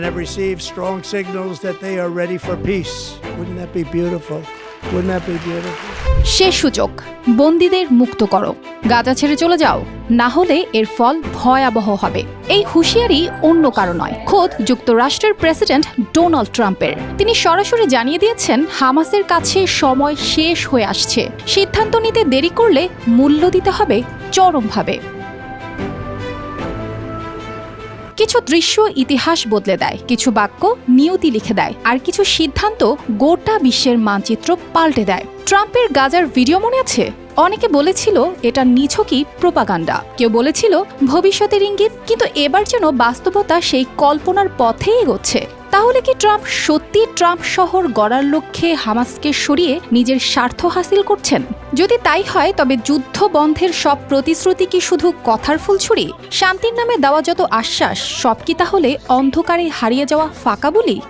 and have received strong signals that they are ready for peace. Wouldn't that be beautiful? Wouldn't that be beautiful? শেষ সূচক বন্দীদের মুক্ত করো গাজা ছেড়ে চলে যাও, না হলে এর ফল ভয়াবহ হবে এই হুঁশিয়ারি অন্য কারও নয়, খোদ যুক্তরাষ্ট্রের প্রেসিডেন্ট ডোনাল্ড ট্রাম্পের তিনি সরাসরি জানিয়ে দিয়েছেন, হামাসের কাছে সময় শেষ হয়ে আসছে সিদ্ধান্ত নিতে দেরি করলে মূল্য দিতে হবে চরমভাবে কিছু দৃশ্য ইতিহাস বদলে দেয়, কিছু বাক্য নিয়তি লিখে দেয়, আর কিছু সিদ্ধান্ত গোটা বিশ্বের মানচিত্র পাল্টে দেয়। ট্রাম্পের গাজার ভিডিও মনে আছে? অনেকে বলেছিল এটা নিছকই প্রোপাগান্ডা। কেউ বলেছিল ভবিষ্যতের ইঙ্গিত, কিন্তু এবার যেন বাস্তবতা সেই কল্পনার পথেই এগোচ্ছে। তাহলে কি ট্রাম্প সত্যি ট্রাম্প শহর গড়ার লক্ষ্যে হামাসকে সরিয়ে নিজের স্বার্থ হাসিল করছেন? যদি তাই হয়, তবে যুদ্ধ বন্ধের সব প্রতিশ্রুতি কি শুধু কথার ফুল ফুলছুরি? শান্তির নামে দেওয়া যত আশ্বাস, সব কি তাহলে অন্ধকারে হারিয়ে যাওয়া ফাঁকা বলি?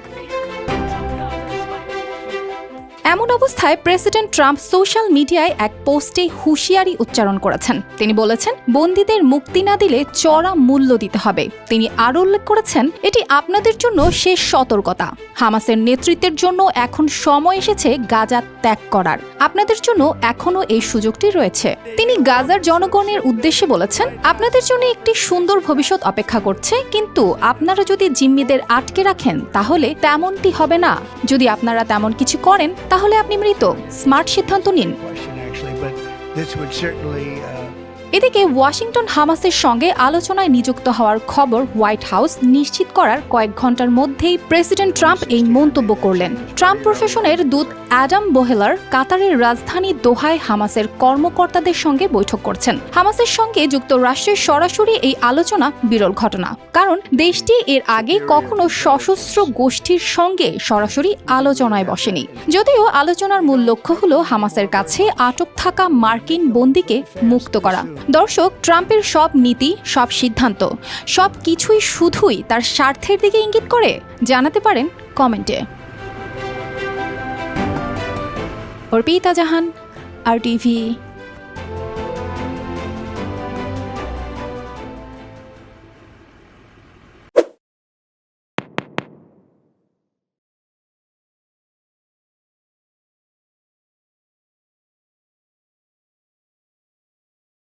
এমন অবস্থায় প্রেসিডেন্ট ট্রাম্প সোশ্যাল মিডিয়ায় এক পোস্টে হুঁশিয়ারি উচ্চারণ করেছেন। তিনি বলেছেন, বন্দীদের মুক্তি না দিলে চড়া মূল্য দিতে হবে। তিনি আরও উল্লেখ করেছেন, এটি আপনাদের জন্য শেষ সতর্কতা। হামাসের নেতৃত্বের জন্য এখন সময় এসেছে গাজা ত্যাগ করার। আপনাদের জন্য এখনও এই সুযোগটি রয়েছে। তিনি গাজার জনগণের উদ্দেশ্যে বলেছেন, আপনাদের জন্য একটি সুন্দর ভবিষ্যৎ অপেক্ষা করছে, কিন্তু আপনারা যদি জিম্মিদের আটকে রাখেন, তাহলে তেমনটি হবে না। যদি আপনারা তেমন কিছু করেন তাহলে আপনি মৃত। স্মার্ট সিদ্ধান্ত নিন। এদিকে ওয়াশিংটন হামাসের সঙ্গে আলোচনায় নিযুক্ত হওয়ার খবর হোয়াইট হাউস নিশ্চিত করার কয়েক ঘণ্টার মধ্যেই প্রেসিডেন্ট ট্রাম্প এই মন্তব্য করলেন। ট্রাম্প প্রশাসনের দূত অ্যাডাম বোহেলার কাতারের রাজধানী দোহায় হামাসের কর্মকর্তাদের সঙ্গে বৈঠক করছেন। হামাসের সঙ্গে যুক্তরাষ্ট্রের সরাসরি এই আলোচনা বিরল ঘটনা। কারণ দেশটি এর আগে কখনো সশস্ত্র গোষ্ঠীর সঙ্গে সরাসরি আলোচনায় বসেনি। যদিও আলোচনার মূল লক্ষ্য হল হামাসের কাছে আটক থাকা মার্কিন বন্দীকে মুক্ত করা। দর্শক, ট্রাম্পের সব নীতি, সব সিদ্ধান্ত, সব কিছুই শুধুই তার স্বার্থের দিকে ইঙ্গিত করে? জানাতে পারেন কমেন্টে। অর্পিতা জাহান, আর টিভি